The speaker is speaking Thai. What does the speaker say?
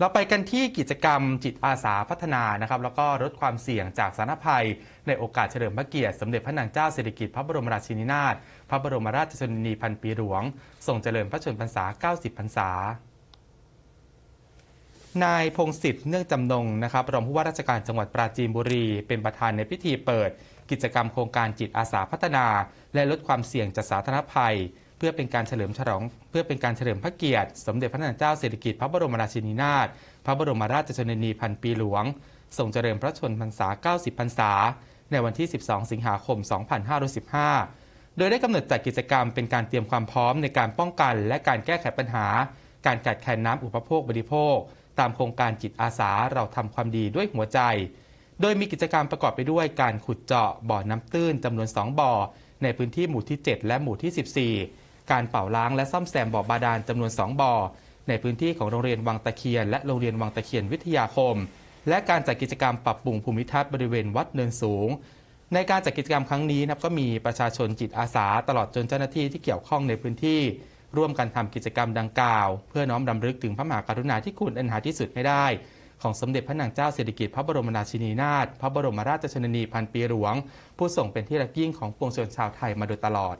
เราไปกันที่กิจกรรมจิตอาสาพัฒนานะครับแล้วก็ลดความเสี่ยงจากสาธารณภัย ในโอกาสเฉลิมพระเกียรติสมเด็จพระนางเจ้าสิริกิติ์พระบรมราชินีนาถพระบรมราชชนนีพันปีหลวงทรงเจริญพระชนมพรรษา 90 พรรษานายพงศิษฐ์เนื่องจำนงนะครับรองผู้ว่าราชการจังหวัดปราจีนบุรี เป็นประธานในพิธีเปิด กิจกรรมโครงการจิตอาสาพัฒนา และลดความเสี่ยงจากสาธารณภัย เพื่อเป็นการเฉลิมฉลอง เพื่อเป็นการเฉลิมพระเกียรติ สมเด็จพระนางเจ้าสิริกิติ์พระบรมราชินีนาถพระบรมราชชนนีพันปีหลวงทรงเจริญพระชนมพรรษา 90 พรรษา ในวันที่ 12 สิงหาคม 2515 โดยได้กำหนดจัดกิจกรรมเป็นการเตรียมความพร้อมในการป้องกัน และการแก้ไขปัญหา การขาดแคลนน้ำอุปโภคบริโภค ตามโครงการจิตอาสาเราทำความดีด้วยหัวใจ โดยมีกิจกรรมประกอบไปด้วยการขุดเจาะบ่อน้ำตื้นจำนวน 2 บ่อ ในพื้นที่หมู่ที่ 7 และหมู่ที่ 14 การเป่าล้างและซ่อมแซมบ่อบาดาลจำนวน 2 บ่อ ในพื้นที่ของโรงเรียนวังตะเคียน และโรงเรียนวังตะเคียนวิทยาคม และการจัดกิจกรรมปรับปรุงภูมิทัศน์บริเวณวัดเนินสูง ในการจัดกิจกรรมครั้งนี้นะครับก็มีประชาชนจิตอาสา ตลอดจนเจ้าหน้าที่ที่เกี่ยวข้องในพื้นที่ ร่วมกันทำกิจกรรมดังกล่าว เพื่อน้อมรำลึกถึงพระมหากรุณาธิคุณอันหาที่สุดไม่ได้ ของสมเด็จพระนางเจ้าสิริกิติ์พระบรมราชินีนาถพระบรมราชชนนีพันปีหลวง ผู้ทรงเป็นที่รักยิ่งของปวงชนชาวไทยมาโดยตลอด